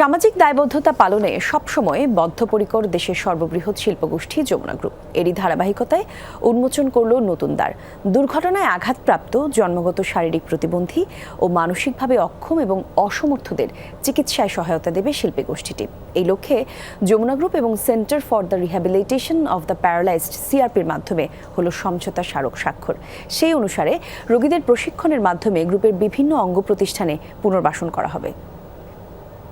সামাজিক দায়বদ্ধতা পালনে সবসময় বদ্ধপরিকর দেশের সর্ববৃহৎ শিল্পগোষ্ঠী যমুনা গ্রুপ এরই ধারাবাহিকতায় উন্মোচন করল নতুন দ্বার। দুর্ঘটনায় আঘাতপ্রাপ্ত, জন্মগত শারীরিক প্রতিবন্ধী ও মানসিকভাবে অক্ষম এবং অসমর্থদের চিকিৎসায় সহায়তা দেবে শিল্পী গোষ্ঠীটি। এই লক্ষ্যে যমুনা গ্রুপ এবং centre for the rehabilitation of the paralysed সিআরপির মাধ্যমে হলো সমঝোতা স্মারক স্বাক্ষর। সেই অনুসারে রোগীদের প্রশিক্ষণের মাধ্যমে গ্রুপের বিভিন্ন অঙ্গ প্রতিষ্ঠানে পুনর্বাসন করা হবে।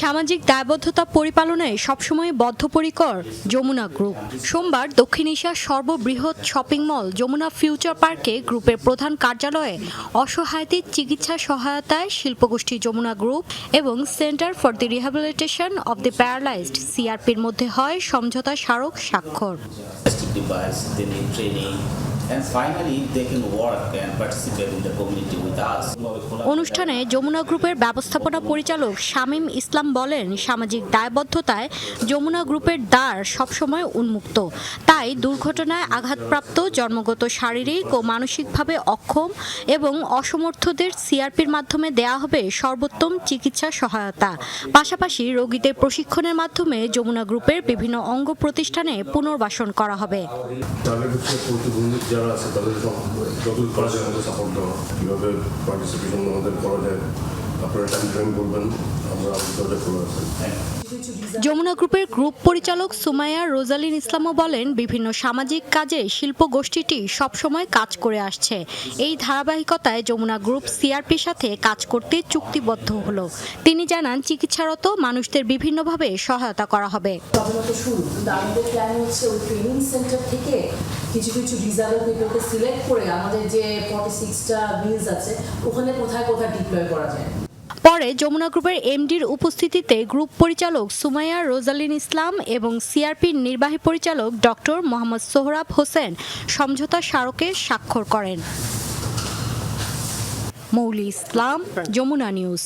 সামাজিক দায়বদ্ধতা পরিপালনে সবসময় বদ্ধপরিকর যমুনা গ্রুপ। সোমবার দক্ষিণ এশিয়ার সর্ববৃহৎ শপিং মল যমুনা ফিউচার পার্কে গ্রুপের প্রধান কার্যালয়ে অসহায়দের চিকিৎসা সহায়তায় শিল্পগোষ্ঠী যমুনা গ্রুপ এবং centre for the rehabilitation of the paralysed সিআরপির মধ্যে হয় সমঝোতা স্মারক স্বাক্ষর। Plastic device, they need training, and finally they can work and participate in the community with us. অনুষ্ঠানে যমুনা গ্রুপের ব্যবস্থাপনা পরিচালক শামীম ইসলাম বলেন সামাজিক দায়বদ্ধতায় যমুনা গ্রুপের দ্বার সবসময় উন্মুক্ত। তাই দুর্ঘটনায় আঘাতপ্রাপ্ত জন্মগত শারীরিক ও মানসিকভাবে অক্ষম এবং অসমর্থদের সিআরপির মাধ্যমে দেয়া হবে সর্বোত্তম চিকিৎসা সহায়তা। পাশাপাশি রোগীদের প্রশিক্ষণের মাধ্যমে যমুনা গ্রুপের বিভিন্ন অঙ্গ প্রতিষ্ঠানে পুনর্বাসন করা হবে। যারা আছে তাদের যতদূর করা যায় আমাদের সাপোর্ট দেওয়া কীভাবে পার্টিসিপেশন আমাদের করা যায় আপনারা টাইম ফ্রেম করবেন আমরা দরজা খোলা আছে যমুনা গ্রুপের গ্রুপ পরিচালক সুমাইয়া রোজালিন ইসলামও বলেন বিভিন্ন সামাজিক কাজে শিল্প গোষ্ঠীটি সবসময় কাজ করে আসছে। এই ধারাবাহিকতায় যমুনা গ্রুপ সিআরপির সাথে কাজ করতে চুক্তিবদ্ধ হলো। তিনি জানান চিকিৎসারত মানুষদের বিভিন্নভাবে সহায়তা করা হবে। প্রথমত শুরু কিন্তু আমাদের প্ল্যান হচ্ছে ওই ট্রেনিং সেন্টার থেকে কিছু কিছু ডিজাইনার পিপলকে সিলেক্ট করে আমাদের যে ফর্টি সিক্সটা মিলস আছে ওখানে কোথায় কোথায় ডিপ্লয় করা যায়। পরে যমুনা গ্রুপের এমডির উপস্থিতিতে গ্রুপ পরিচালক সুমাইয়া রোজালিন ইসলাম এবং সিআরপির নির্বাহী পরিচালক ডক্টর মোহাম্মদ সোহরাব হোসেন সমঝোতা স্মারকে স্বাক্ষর করেন। মৌলি ইসলাম, যমুনা নিউজ।